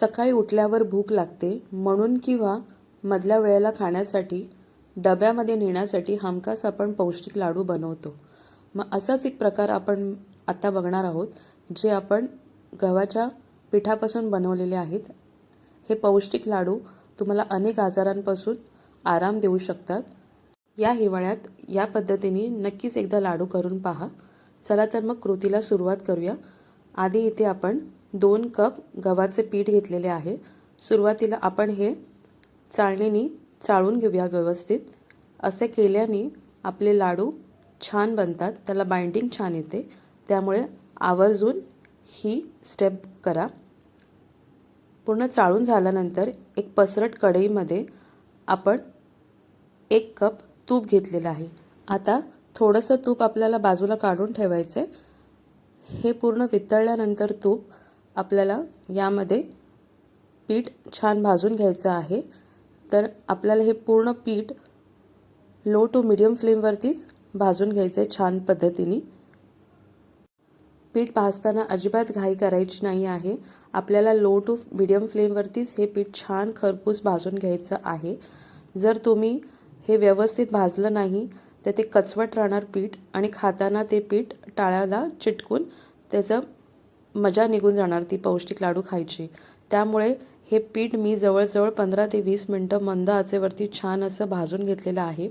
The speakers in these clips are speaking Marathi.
सकाळी उठल्यावर भूक लागते म्हणून किंवा मधल्या वेळेला खाण्यासाठी डब्यामध्ये नेण्यासाठी हमखास आपण पौष्टिक लाडू बनवतो. मग असाच एक प्रकार आपण आता बघणार आहोत जे आपण गव्हाच्या पिठापासून बनवलेले आहेत. हे पौष्टिक लाडू तुम्हाला अनेक आजारांपासून आराम देऊ शकतात. या हिवाळ्यात या पद्धतीने नक्कीच एकदा लाडू करून पहा. चला तर मग कृतीला सुरुवात करूया. आधी इथे आपण दोन कप गव्हाचे पीठ घेतलेले आहे. सुरुवातीला आपण हे चाळणीने चाळून घेऊया व्यवस्थित. असे केल्याने आपले लाडू छान बनतात त्याला बाइंडिंग छान येते. त्यामुळे आवर्जून ही स्टेप करा. पूर्ण चाळून झाल्यानंतर एक पसरट कढईमध्ये आपण एक कप तूप घेतलेलं आहे. आता थोडंसं तूप आपल्याला बाजूला काढून ठेवायचं आहे हे पूर्ण वितळल्यानंतर तूप आपल्याला यामध्ये पीठ छान भाजून घ्यायचं आहे. तर आपल्याला हे पूर्ण पीठ लो टू मिडियम फ्लेमवरतीच भाजून घ्यायचं आहे छान पद्धतीने. पीठ भाजताना अजिबात घाई करायची नाही आहे. आपल्याला लो टू मिडियम फ्लेमवरतीच हे पीठ छान खरपूस भाजून घ्यायचं आहे. जर तुम्ही हे व्यवस्थित भाजलं नाही तर ते कचवट राहणार पीठ आणि खाताना ते पीठ टाळ्याला चिटकून त्याचं मजा निघून जाणार ती पौष्टिक लाडू खायची. त्यामुळे हे पीठ मी जवळजवळ पंधरा ते वीस मिनटं मंद आचेवरती छान असं भाजून घेतलेलं आहे.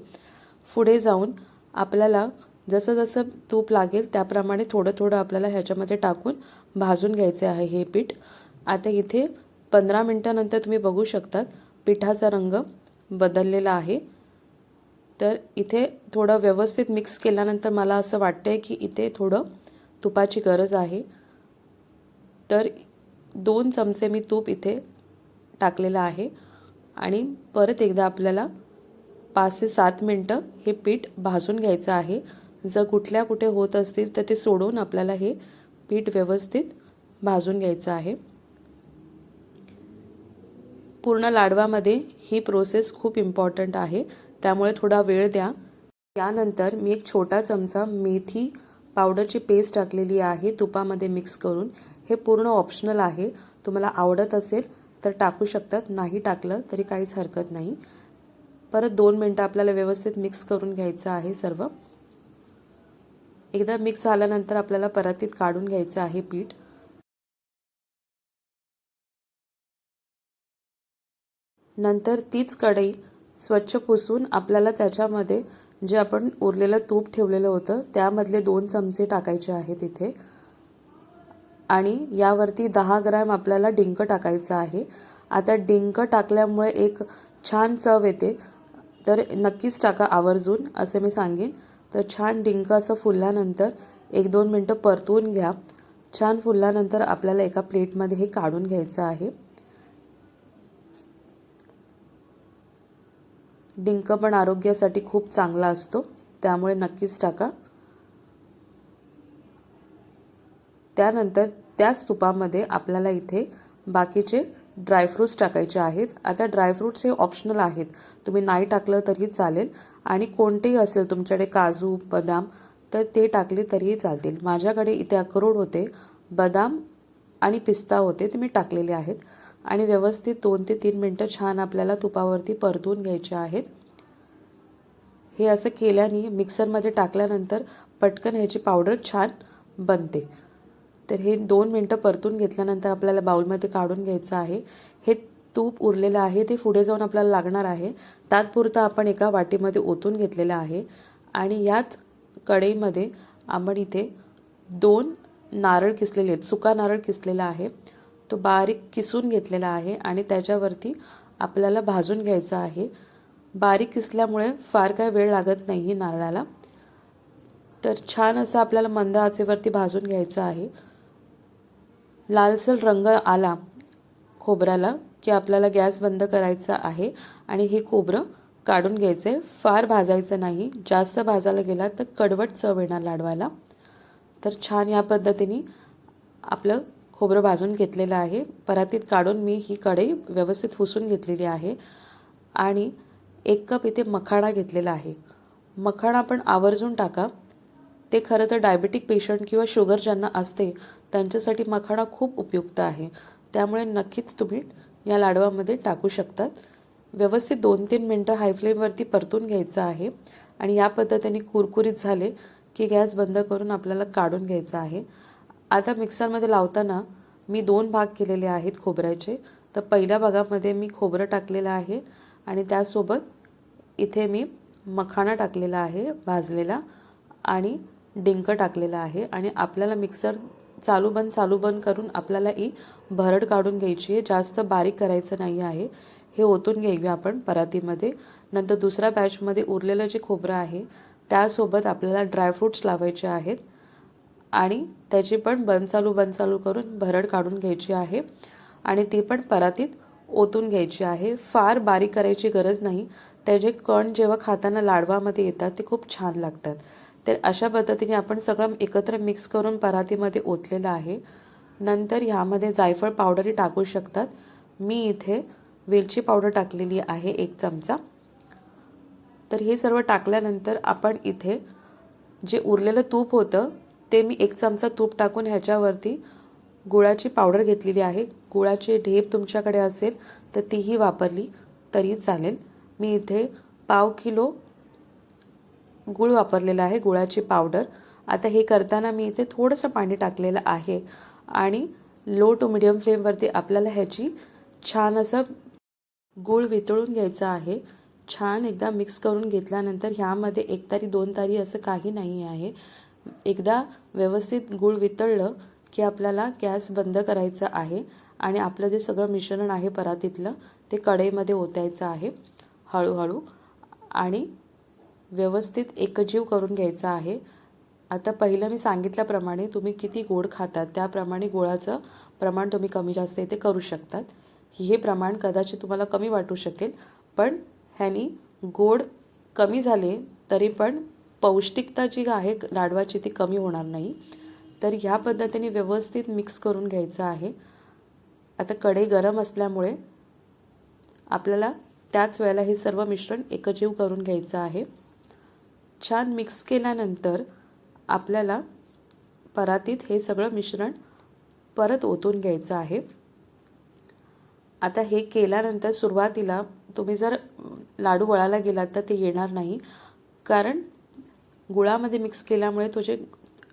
पुढे जाऊन आपल्याला जसं जसं तूप लागेल त्याप्रमाणे थोडं थोडं आपल्याला ह्याच्यामध्ये टाकून भाजून घ्यायचे आहे हे पीठ. आता इथे पंधरा मिनटानंतर तुम्ही बघू शकतात पिठाचा रंग बदललेला आहे. तर इथे थोडं व्यवस्थित मिक्स केल्यानंतर मला असं वाटतं आहे की इथे थोडं तुपाची गरज आहे. तर दोन चमचे मी तूप इथे टाकलेलं आहे. आणि परत एकदा आपल्याला पाच ते सात मिनटं हे पीठ भाजून घ्यायचं आहे. जर कुठल्या कुठे होत असतील तर ते सोडून आपल्याला हे पीठ व्यवस्थित भाजून घ्यायचं आहे. पूर्ण लाडवामध्ये ही प्रोसेस खूप इम्पॉर्टंट आहे. त्यामुळे थोडा वेळ द्या. यानंतर मी एक छोटा चमचा मेथी पावडरची पेस्ट टाकलेली आहे तुपामध्ये मिक्स करून. हे पूर्ण ऑप्शनल आहे. तुम्हाला आवडत असेल तर टाकू शकतात नाही टाकलं तरी काहीच हरकत नाही. परत दोन मिनटं आपल्याला व्यवस्थित मिक्स करून घ्यायचं आहे सर्व. एकदा मिक्स झाल्यानंतर आपल्याला परातीत काढून घ्यायचं आहे पीठ. नंतर तीच कढई स्वच्छ पुसून आपल्याला त्याच्यामध्ये जे आपण उरलेलं तूप ठेवलेलं होतं त्यामधले दोन चमचे टाकायचे आहेत इथे. आणि यावरती दहा ग्रॅम आपल्याला डिंक टाकायचं आहे. आता डिंक टाकल्यामुळे एक छान चव येते. तर नक्कीच टाका आवर्जून असे मी सांगेन. तर छान डिंक असं फुलल्यानंतर एक दोन मिनटं परतवून घ्या. छान फुलल्यानंतर आपल्याला एका प्लेटमध्ये हे काढून घ्यायचं आहे. डिंक पण आरोग्यासाठी खूप चांगला असतो. त्यामुळे नक्कीच टाका. त्यानंतर त्याच तुपामध्ये आपल्याला इथे बाकीचे ड्रायफ्रूट्स टाकायचे आहेत. आता ड्रायफ्रूट्स हे ऑप्शनल आहेत. तुम्ही नाही टाकलं तरी चालेल. आणि कोणतेही असेल तुमच्याकडे काजू बदाम तर ते टाकले तरीही चालतील. माझ्याकडे इथे अक्रोड होते बदाम आणि पिस्ता होते ते मी टाकलेले आहेत. आणि व्यवस्थित दोन ते तीन मिनटं छान आपल्याला तुपावरती परतून घ्यायचे आहेत. हे असं केल्याने मिक्सरमध्ये टाकल्यानंतर पटकन ह्याची पावडर छान बनते. तर हे दोन मिनटं परतून घेतल्यानंतर आपल्याला बाउलमध्ये काढून घ्यायचं आहे. हे तूप उरलेलं आहे ते पुढे जाऊन आपल्याला लागणार आहे. तात्पुरतं आपण एका वाटीमध्ये ओतून घेतलेलं आहे. आणि याच कढईमध्ये आपण इथे दोन नारळ किसलेले आहेत सुका नारळ किसलेला आहे. तो बारीक किसून घेतलेला आहे आणि त्याच्यावरती आपल्याला भाजून घ्यायचा आहे. बारीक किसल्यामुळे फार काय वेळ लागत नाही नारळाला. तर छान असं आपल्याला मंद आचेवरती भाजून घ्यायचं आहे. लालसर रंग आला खोबऱ्याला की आपल्याला गॅस बंद करायचा आहे आणि हे खोबरं काढून घ्यायचं. आहे फार भाजायचं नाही. जास्त भाजायला गेला तर कडवट चव येणार लाडवायला. तर छान या पद्धतीने आपलं खोबरं भाजून घेतलेलं आहे. परातीत काढून मी ही कढई व्यवस्थित फुसून घेतलेली आहे. आणि एक कप इथे मखाणा घेतलेला आहे. मखाणा पण आवर्जून टाका. ते खरं तर डायबेटिक पेशंट किंवा शुगर ज्यांना असते त्यांच्यासाठी मखाणा खूप उपयुक्त आहे. त्यामुळे नक्कीच तुम्ही या लाडवामध्ये टाकू शकतात व्यवस्थित दोन तीन मिनटं हाय फ्लेमवरती परतून घ्यायचं आहे. आणि या पद्धतीने कुरकुरीत झाले की गॅस बंद करून आपल्याला काढून घ्यायचं आहे. आता मिक्सरमध्ये लावताना मी दोन भाग केलेले आहेत खोबऱ्याचे. तर पहिल्या भागामध्ये मी खोबरं टाकलेलं आहे आणि त्यासोबत इथे मी मखाणा टाकलेला आहे भाजलेला आणि डिंक टाकलेला आहे. आणि आपल्याला मिक्सर चालू बंद चालू बंद करून आपल्याला ही भरड काढून घ्यायची आहे. जास्त बारीक करायचं नाही आहे. हे ओतून घेऊया आपण परातीमध्ये. नंतर दुसऱ्या बॅचमध्ये उरलेलं जे खोबरं आहे त्यासोबत आपल्याला ड्रायफ्रूट्स लावायचे आहेत. आणि त्याची पण बंद चालू बंद चालू करून भरड काढून घ्यायची आहे. आणि ती पण परातीत ओतून घ्यायची आहे. फार बारीक करायची गरज नाही. त्याचे कण जेव्हा खाताना लाडवामध्ये येतात ते खूप छान लागतात. तर अशा पद्धतीने आपण सगळं एकत्र मिक्स करून परातीमध्ये ओतलेलं आहे. नंतर ह्यामध्ये जायफळ पावडरही टाकू शकतात. मी इथे वेलची पावडर टाकलेली आहे एक चमचा. तर हे सर्व टाकल्यानंतर आपण इथे जे उरलेलं तूप होतं ते मी एक चमचा तूप टाकून ह्याच्यावरती गुळाची पावडर घेतलेली आहे. गुळाची ढेप तुमच्याकडे असेल तर तीही वापरली तरी चालेल. मी इथे पाव किलो गुळ वापरलेला आहे गुळाची पावडर. आता हे करताना मी इथे थोडंसं पाणी टाकलेलं आहे आणि लो टू मिडियम फ्लेमवरती आपल्याला ह्याची छान असं गूळ वितळून घ्यायचं आहे. छान एकदा मिक्स करून घेतल्यानंतर ह्यामध्ये एक तारी दोन तारी असं काही नाही आहे. एकदा व्यवस्थित गूळ वितळलं की आपल्याला गॅस बंद करायचा आहे आणि आपलं जे सगळं मिश्रण आहे परातीतलं ते कढईमध्ये ओतायचं आहे हळूहळू आणि व्यवस्थित एकजीव करून घ्यायचा आहे. आता पहिलं मी सांगितल्याप्रमाणे तुम्ही किती गोड खातात त्याप्रमाणे गोळाचं प्रमाण तुम्ही कमी जास्त इथे करू शकतात. हे प्रमाण कदाचित तुम्हाला कमी वाटू शकेल पण ह्यानी गोड कमी झाले तरी पण पौष्टिकता जी आहे लाडवाची ती कमी होणार नाही. तर ह्या पद्धतीने व्यवस्थित मिक्स करून घ्यायचं आहे. आता कढई गरम असल्यामुळे आपल्याला त्याच वेळेला हे सर्व मिश्रण एकजीव करून घ्यायचं आहे. छान मिक्स केल्यानंतर आपल्याला परातीत हे सगळं मिश्रण परत ओतून घ्यायचं आहे. आता हे केल्यानंतर सुरुवातीला तुम्ही जर लाडू वळायला गेलात तर ते येणार नाही. कारण गुळामध्ये मिक्स केल्यामुळे तुझे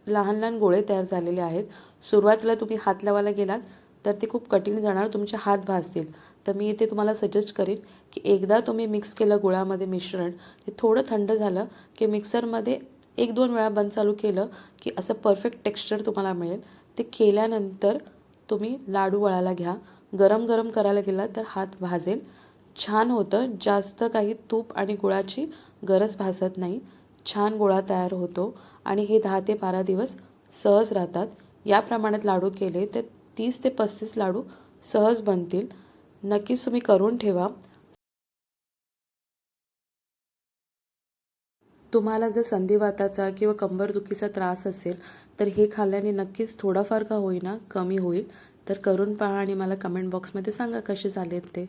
लहान लहान गोळे तयार झालेले आहेत सुरुवातीला तुम्ही हात लावायला गेलात तर ते खूप कठीण जाणार तुमचे हात भासतील तर मी इथे तुम्हाला सजेस्ट करेन की एकदा तुम्ही मिक्स केलं गुळामध्ये मिश्रण ते थोडं थंड झालं की मिक्सरमध्ये एक दोन वेळा बंद चालू केलं की असं परफेक्ट टेक्स्चर तुम्हाला मिळेल. ते केल्यानंतर तुम्ही लाडू वळायला घ्या. गरम गरम करायला गेला तर हात भाजेल. छान होतं. जास्त काही तूप आणि गुळाची गरज भासत नाही. छान गोळा तयार होतो आणि हे दहा ते बारा दिवस सहज राहतात. या प्रमाणात लाडू केले तर तीस ते पस्तीस लाडू सहज बनतील. नक्कीच तुम्ही करून ठेवा. तुम्हाला जर संधिवाताचा किंवा कंबरदुखीचा त्रास असेल तर हे खाल्ल्याने नक्कीच थोडाफार का होईना कमी होईल. तर करून पहा आणि मला कमेंट बॉक्समध्ये सांगा कसे झालेत ते.